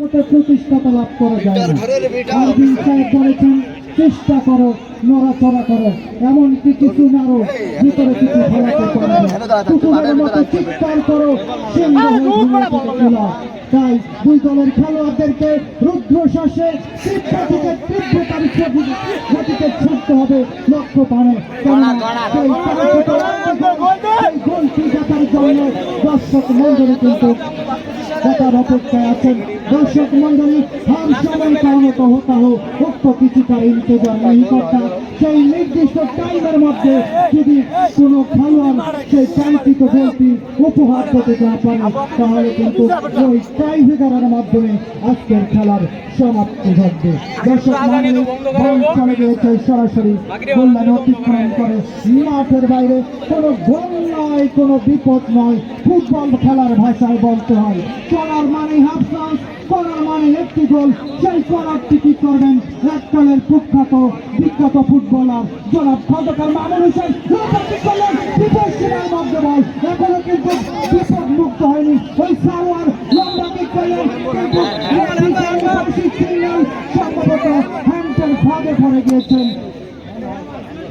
প্রতিষ্ঠাতা লাভ করা যায় না আরবিন সাহেব বলেছেন চেষ্টা করো নড়াচড়া করো এমনকি কিছু নাড়ো ভিতরে কিছু ফলাতে পারে কুকুরের মতো চিৎকার করো সিংহ হয়ে তাই দুই দলের খেলোয়াড়দেরকে রুদ্র শ্বাসে তীব্র থেকে তীব্রতার গতিতে ছুটতে হবে লক্ষ্য পানে গোলটি জন্য দর্শক মন্ডলী কিন্তু দেখার অপেক্ষায় আছেন দর্শক মন্ডলী হর সময় কারণত হতা হোক উক্ত কিছুটা ইন্তজার করতা সেই নির্দিষ্ট টাইমের মধ্যে যদি কোনো খেলোয়াড় সেই কাঙ্ক্ষিত গোলটি উপহার করতে না পারে, তাহলে কিন্তু ওই টাইব্রেকারের মাধ্যমে আজকের খেলার সমাপ্তি ঘটবে। দর্শক সরাসরি। কল্যাণ অতিক্রম করে মাঠের বাইরে। কোনো গোল নয়, কোনো বিপদ নয়। ফুটবল খেলার ভাষায় বলতে হয় করার মানে হাফ করার মানে একটি গোল সেই করারটি কি করবেন এককালের কুখ্যাত বিখ্যাত ফুটবলার জনাব খন্দকার মামুন হোসেন। করলেন বিপদ সীমার মধ্যে বল এখনও কিন্তু বিপদ মুক্ত হয়নি ওই সারোয়ার লম্বা কিক করলেন কিন্তু সম্ভবত হ্যান্ডেল ফাঁদে পড়ে গিয়েছেন।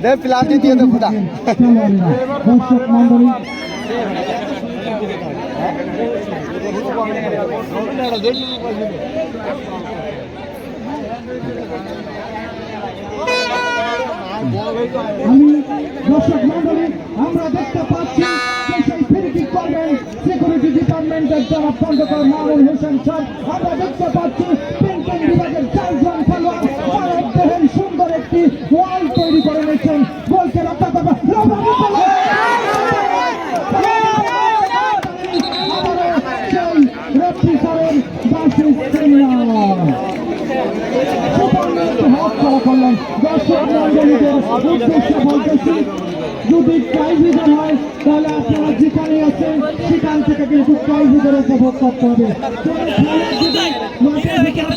দে প্লাস্টিক দিয়ে দে খুদা দর্শক মন্ডলী দর্শক মন্ডলী আমরা দেখতে পাচ্ছি করবেন সিকিউরিটি ডিপার্টমেন্টের যারা খন্দকার মামুন হোসেন স্যার আমরা দেখতে পাচ্ছি পেন্টিং বিভাগের চারজন খেলোয়াড় যারা দেহের সুন্দর একটি ওয়াল তৈরি করে নিয়েছেন বলছে রক্ষা করবে রবাবি সেই রেফরি স্যারের বাসি সিনিয়র হাত করা করলেন দর্শক মন্ডলীদের উদ্দেশ্যে বলতেছি যদি ট্রাইভিজার হয়, তাহলে আপনারা যেখানে আছেন, সেখান থেকে কিন্তু ট্রাইভিজার উপভোগ করতে হবে। কোনো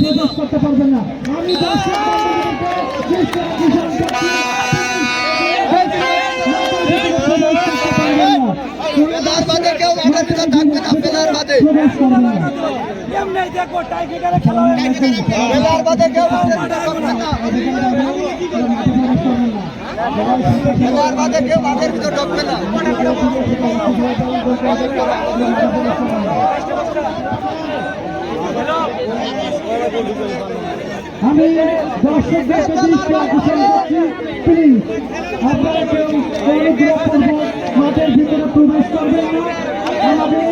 প্রবেশ করতে পারবেন না। আমি দর্শক মন্ডলীদেরকে ভিতর থাকবে না বাদে। না এমনি দেখো টাইগারে খেলা পেলার বাদে। কেউ বাদে কেউ মাঠের ভিতর ঢুকবে না। আমি দর্শকদেরকে দৃষ্টি আকর্ষণ করছি প্লিজ আপনারা কেউ অনুগ্রহপূর্বক মাঠের ভিতরে প্রবেশ করবেন না আমাদের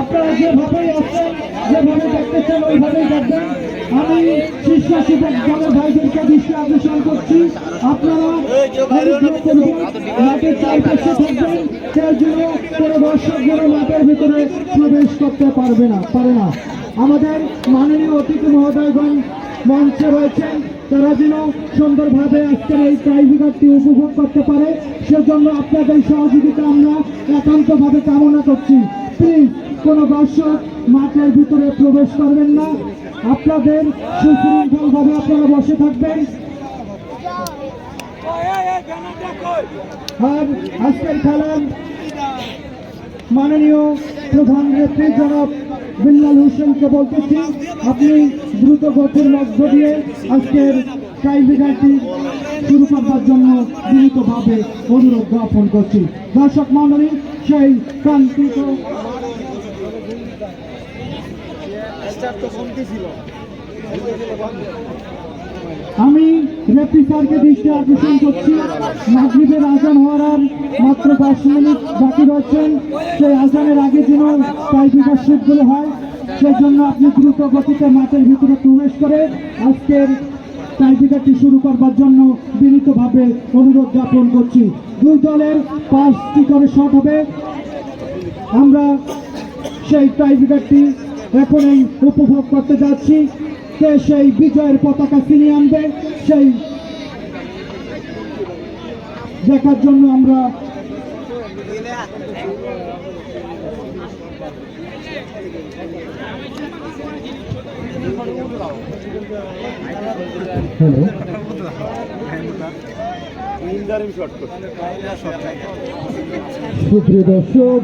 আপনারা যেভাবেই আসছেন যেভাবে দেখতেছেন ওইভাবেই দেখবেন আমি ভাইদেরকে দৃষ্টি আকর্ষণ করছি। আপনারা মাঠের চারপাশে থাকবেন কেউ যেন কোনো দর্শক যেন মাঠের ভিতরে প্রবেশ করতে পারবে না পারে না। আমাদের মাননীয় অতিথি মহোদয়গণ মঞ্চে রয়েছেন। তারা যেন সুন্দরভাবে আজকের এই ট্রাইভিকারটি উপভোগ করতে পারে সেজন্য আপনাদের সহযোগিতা আমরা একান্তভাবে কামনা করছি। প্লিজ কোনো দর্শক মাঠের ভিতরে প্রবেশ করবেন না। আপনাদের সুশৃঙ্খলভাবে আপনারা বসে থাকবেন। আর আজকের খেলার মাননীয় প্রধান নেত্রী জনাব বিল্লাল হোসেনকে বলতেছি, আপনি দ্রুত গতির মধ্য দিয়ে আজকের ট্রাইব্রেকারটি শুরু করবার জন্য বিনীতভাবে অনুরোধ জ্ঞাপন করছি। দর্শক মন্ডলী সেই কাঙ্ক্ষিত আমি রেফরি স্যারকে দৃষ্টি আকর্ষণ করছি। মাগরীবের আজান হওয়ার আর মাত্র দশ মিনিট বাকি রয়েছেন সেই আজানের আগে যেন টাইপিকার শুটগুলো হয়, সেই জন্য আপনি দ্রুত গতিতে মাঠের ভিতরে প্রবেশ করে আজকের টাইপিকারটি শুরু করবার জন্য বিনীতভাবে অনুরোধ জ্ঞাপন করছি। দুই দলের পাঁচটি করে শট হবে। আমরা সেই টাইপিকারটি এখনই উপভোগ করতে যাচ্ছি। কে সেই বিজয়ের পতাকা ছিনিয়ে আনবে, সেই দেখার জন্য আমরা হ্যালো। সুপ্রিয় দর্শক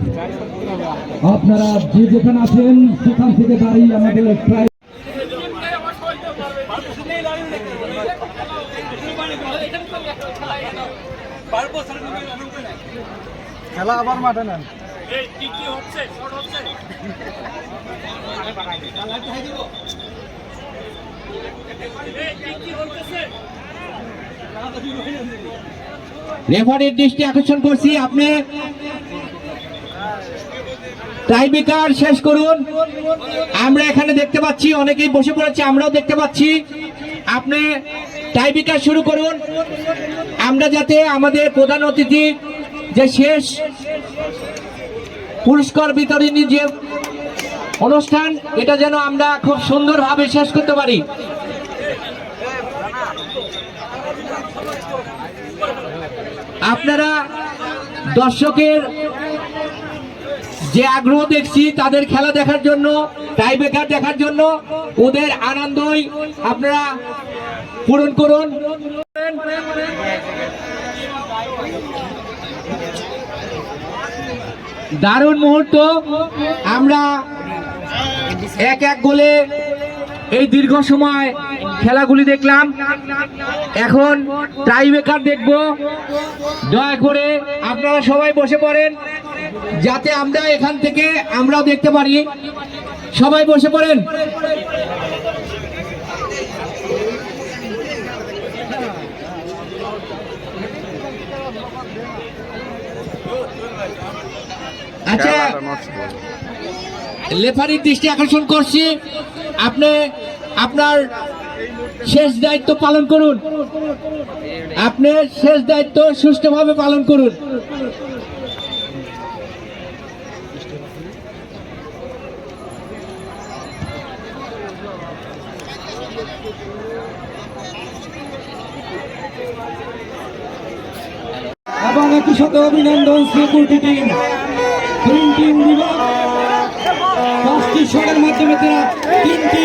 আপনারা যে যেখানে আছেন সেখান থেকে দাঁড়িয়ে আমাদের প্রায় খেলা আবার মাঠে নেন। রেফারির দৃষ্টি আকর্ষণ করছি, আপনি টাইব্রেকার শেষ করুন। আমরা এখানে দেখতে পাচ্ছি, অনেকেই বসে পড়েছে, আমরাও দেখতে পাচ্ছি। আপনি টাইব্রেকার শুরু করুন। আমরা যাতে আমাদের প্রধান অতিথি যে শেষ পুরস্কার বিতরণী যে অনুষ্ঠান, এটা যেন আমরা খুব সুন্দরভাবে শেষ করতে পারি। আপনারা দর্শকের যে আগ্রহ দেখছি, তাদের খেলা দেখার জন্য টাইব্রেকার দেখার জন্য, ওদের আনন্দই আপনারা পূরণ করুন। দারুণ মুহূর্ত। আমরা এক এক গোলে এই দীর্ঘ সময় খেলাগুলি দেখলাম। এখন টাইব্রেকার দেখব। দয়া করে আপনারা সবাই বসে পড়েন, যাতে আমরা এখান থেকে আমরাও দেখতে পারি। সবাই বসে পড়েন। আচ্ছা লেফারির দৃষ্টি আকর্ষণ করছি। আপনি, আপনার শেষ দায়িত্ব পালন করুন। আপনি শেষ দায়িত্ব সুষ্ঠুভাবে পালন করুন। এবং একই সাথে অভিনন্দন সিকিউরিটি টিম। বিভাগ পাঁচটি মাধ্যমে তারা তিনটি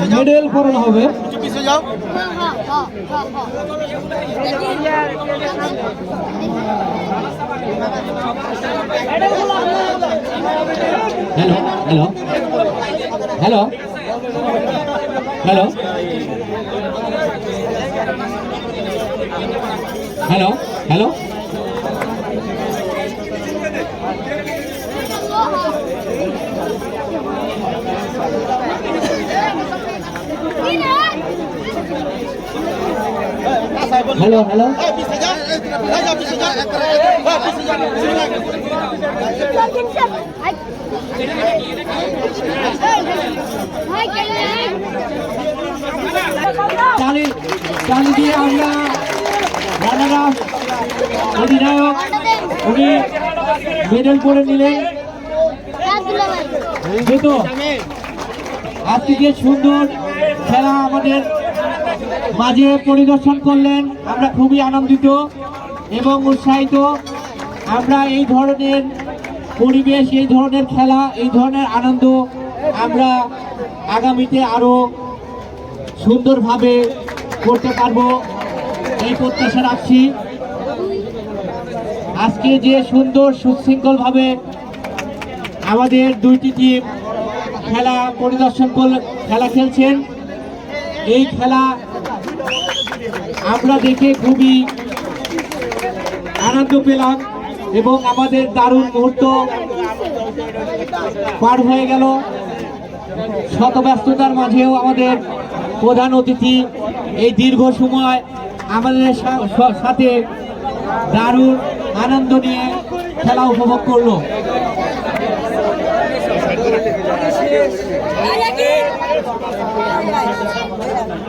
মেডেল পড়ানো হবে। পিছিয়ে যাও। Hello hello hello hello hello hello পিছিয়ে যাও তালি তালি দিয়ে আমরা রানারাস অধিনায়ক উনি মেডেল করে নিলেন। আজকে যে সুন্দর খেলা আমাদের মাঝে পরিদর্শন করলেন। আমরা খুবই আনন্দিত এবং উৎসাহিত। আমরা এই ধরনের পরিবেশ, এই ধরনের খেলা, এই ধরনের আনন্দ আমরা আগামীতে আরও সুন্দরভাবে করতে পারব। এই প্রত্যাশা রাখছি। আজকে যে সুন্দর সুশৃঙ্খলভাবে আমাদের দুইটি টিম খেলা পরিদর্শন করল খেলা খেলছেন, এই খেলা আমরা দেখে খুবই আনন্দ পেলাম এবং আমাদের দারুণ মুহূর্ত পার হয়ে গেল। শত ব্যস্ততার মাঝেও আমাদের প্রধান অতিথি এই দীর্ঘ সময় আমাদের সাথে দারুণ আনন্দ নিয়ে খেলা উপভোগ করল ওই ওই বিল্ডিং আগে আগে যাও এখন বিল্ডিং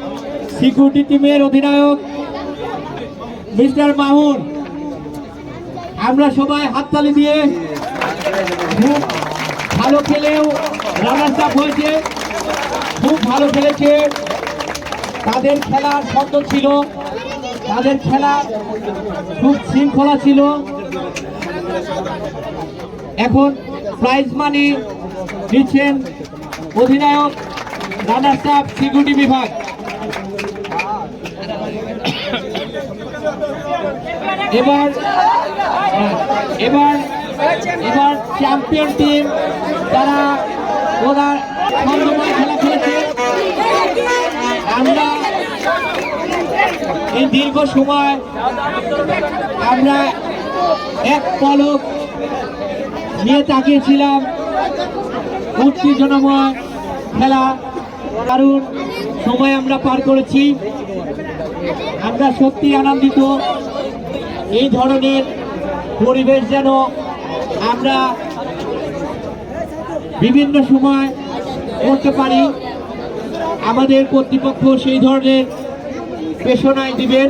সিকিউরিটি টিমের অধিনায়ক মিস্টার মামুন, আমরা সবাই হাততালি দিয়ে খুব ভালো খেলেও রানার্স আপ হয়েছে, খুব ভালো খেলেছে। তাদের খেলার ছন্দ ছিল, তাদের খেলা খুব শৃঙ্খলা ছিল। এখন প্রাইজ মানি দিচ্ছেন অধিনায়ক রানার সাহেব সিকিউরিটি বিভাগ। এবার এবার এবার চ্যাম্পিয়ন টিম তারা ওরা ছন্দময় খেলা খেলেছে। আমরা এই দীর্ঘ সময় আমরা এক পলক নিয়ে তাকিয়েছিলাম। উত্তেজনাময় খেলা, দারুণ সময় আমরা পার করেছি। আমরা সত্যি আনন্দিত। এই ধরনের পরিবেশ যেন আমরা বিভিন্ন সময় করতে পারি, আমাদের কর্তৃপক্ষ সেই ধরনের পেশনায় দিবেন।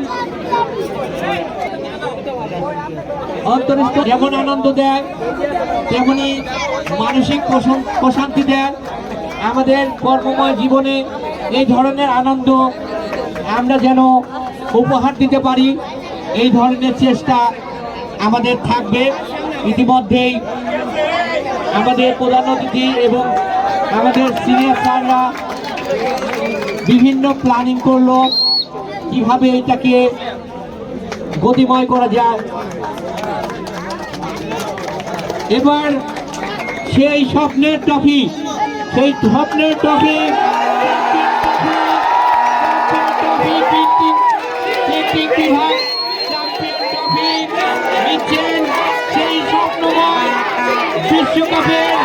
অন্তরিষ্ঠ যেমন আনন্দ দেয়, তেমনি মানসিক প্রশান্তি দেয়। আমাদের কর্মময় জীবনে এই ধরনের আনন্দ আমরা যেন উপহার দিতে পারি। এই ধরনের চেষ্টা আমাদের থাকবে। ইতিমধ্যেই আমাদের প্রধান অতিথি এবং আমাদের সিনিয়র স্যাররা বিভিন্ন প্ল্যানিং করল কীভাবে এটাকে গতিময় করা যায়। এবার সেই স্বপ্নের ট্রফি, সেই স্বপ্নের ট্রফি বিভাগ চ্যাম্পিয়ন ট্রফি নিচ্ছেন সেই স্বপ্নময় বিশ্বকাপের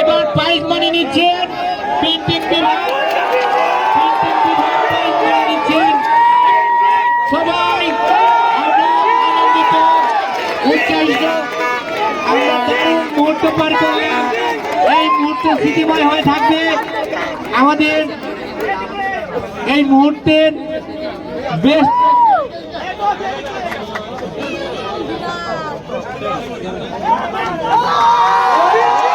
এবার প্রাইজ মানি নিচ্ছেন প্রিন্টিং বিভাগ। প্রিন্টিং বিভাগ প্রাইজ মানি নিচ্ছেন। আমরা মুহূর্ত পার করলাম। এই মুহূর্তে স্মৃতিময় হয়ে থাকবে আমাদের এই মুহূর্তের বেশ Oh!